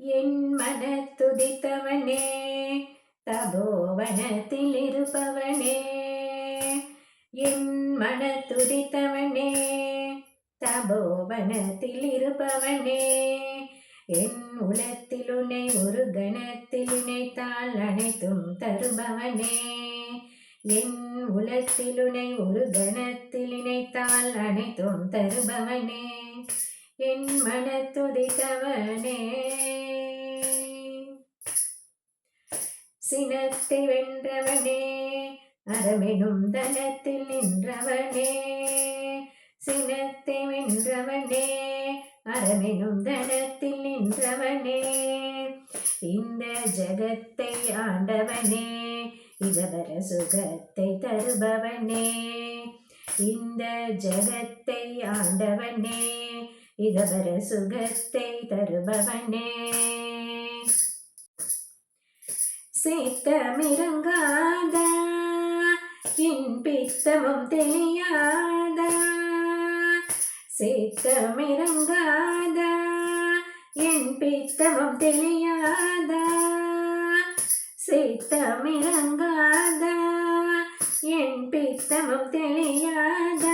என் மன துதித்தவனே தபோவனத்தில் இருப்பவனே என் மன துதித்தவனே தபோவனத்தில் இருப்பவனே என் உலத்தில் உன்னை ஒரு கணத்தில் இணைத்தால் அனைத்தும் தருபவனே. என் உலத்தில் உன்னை ஒரு கணத்தில் இணைத்தால் அனைத்தும் தருபவனே. என் மன துதித்தவனே. சினத்தை வென்றவனே அறமெனும் தனத்தில் நின்றவனே சினத்தை வென்றவனே அறமெனும் தனத்தில் நின்றவனே இந்த ஜகத்தை ஆண்டவனே இதவர சுகத்தை தருபவனே இந்த ஜகத்தை ஆண்டவனே இதவர சுகத்தை தருபவனே. சேத்தமிறங்காத என் பித்தமும் தெரியாத? சேத்தமிறங்காத என் பித்தமும் தெரியாத? சேத்தமிறங்காத என் பித்தமும் தெரியாத?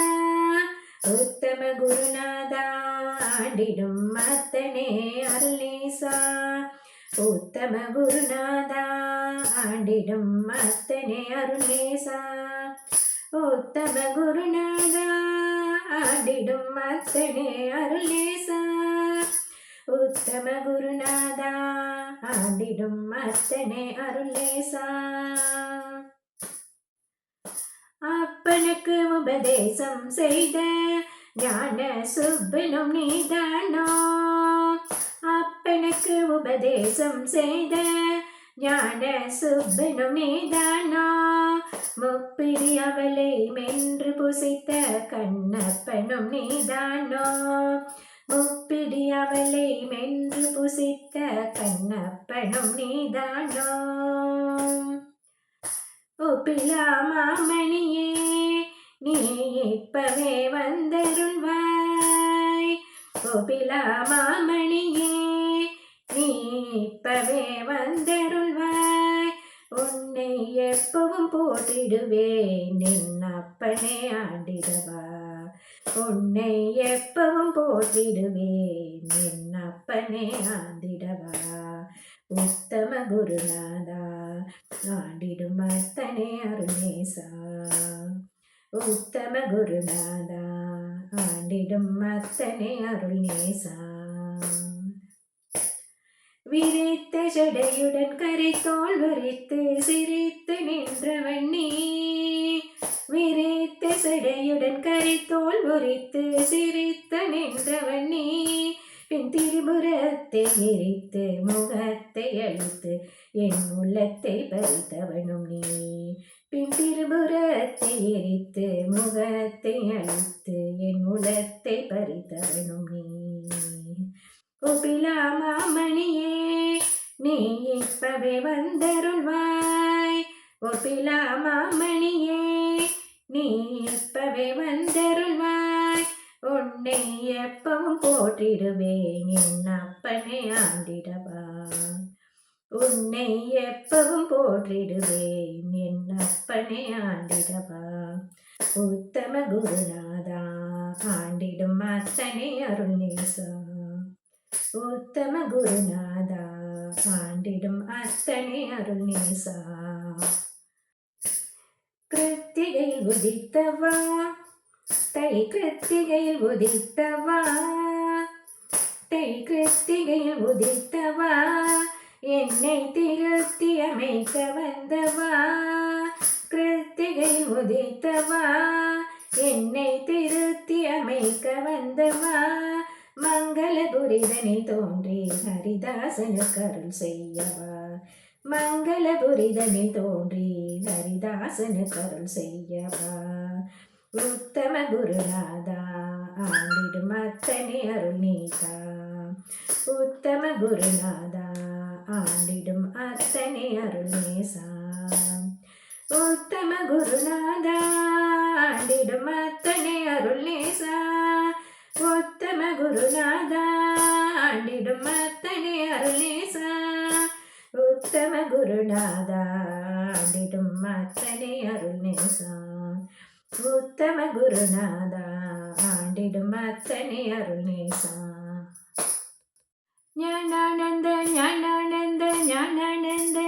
உத்தம குருநாதா ஆடிடும் அத்தனே அருளேசா. உத்தம குருநாதா ஆண்டிடும் அத்தனை அருளேசா உத்தம குருநாதா ஆண்டிடும் அத்தனை அருளேசா உத்தம குருநாதா ஆண்டிடும் அத்தனை அருளேசா அப்பனுக்கு உபதேசம் செய்த ஞான சுப்பனும் நீதானோ அப்பனுக்கு உபதேசம் செய்த ஞான சுப்பனும் நீதானா முப்பிரி அவளை மென்று புசித்த கண்ணப்பனும் நீதானோ முப்பிடி அவளை மென்று புசித்த கண்ணப்பனும் நீதானோ ஒப்பிலா மாமணியே நீ இப்பவே வந்தருள்வாய் ஒப்பிலா மாமணியே நீ இப்பவே வந்தருள்வாய். உன்னை எப்பவும் போட்டிடுவேன் நின் அப்பனே ஆண்டிடவா. உன்னை எப்பவும் போட்டிடுவேன் நின் அப்பனே ஆண்டிடவா. உத்தம குருநாதா ஆண்டிடும் அத்தனே அருணேசா உத்தம குருநாதா ஆண்டிடும் அத்தனை அருள்நேசா. விரித்த ஜடையுடன் கரைத்தோல் வரித்து சிரித்து நின்றவன் நீ. விரித்த சடையுடன் கரைத்தோல் உரித்து சிரித்து நின்றவன் நீ. பின் திரிபுரத்தை எரித்து முகத்தை அழித்து என் உள்ளத்தை பறித்தவனும் நீ. பின் திரிபுரத்தை எரித்து முகத்தை நீ இப்பவே வந்தருள்வாய். ஒப்பிலா மாமணியே நீ இப்பவே வந்தருள்வாய். உன்னை எப்பவும் போற்றிடுவேன் என் அப்பனை ஆண்டிடவா. உன்னை எப்பவும் போற்றிடுவேன் என் அப்பனை ஆண்டிடவா. உத்தம குருநாதா ஆண்டிடும் அத்தனை அருள்நேசா. உத்தம குருநாதா ஆண்டிடும் அத்தனை அருள் நேசா கிருத்திகையில் உதித்தவா தை கிருத்திகையில் உதித்தவா தை கிருத்திகையில் உதித்தவா என்னை திருத்தி அமைக்க வந்தவா கிருத்திகையில் உதித்தவா என்னை திருத்தி அமைக்க வந்தவா மங்களபுரிதனில் தோன்றி ஹரிதாசனு கருள் செய்யவா மங்களபுரிதனில் தோன்றி ஹரிதாசனு கருள் செய்யவா உத்தம குருநாதா ஆண்டிடு மத்தனை அருள் நீதா உத்தம குருநாதா ஆண்டிடும் அத்தனை அருள்நேசா உத்தம குருநாதா ஆண்டிடும் அத்தனை அருள்நேசா உத்தம குருநாதா ஆண்டிடும் அத்தனை அருளேசா உத்தம குருநாதா ஆண்டிடும் அத்தனை அருள்நேசா உத்தம குருநாதா ஆண்டிடும் அத்தனை அருள்நேசா ஞானானந்த ஞானானந்த ஞானானந்த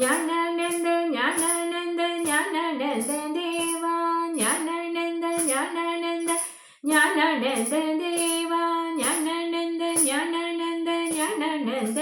ஞானானந்த ஞானானந்த ஞானானந்த தேவா ஞானானந்த ஞானானந்த ஞானானந்த தேவா ஞானானந்த ஞானானந்த ஞானானந்த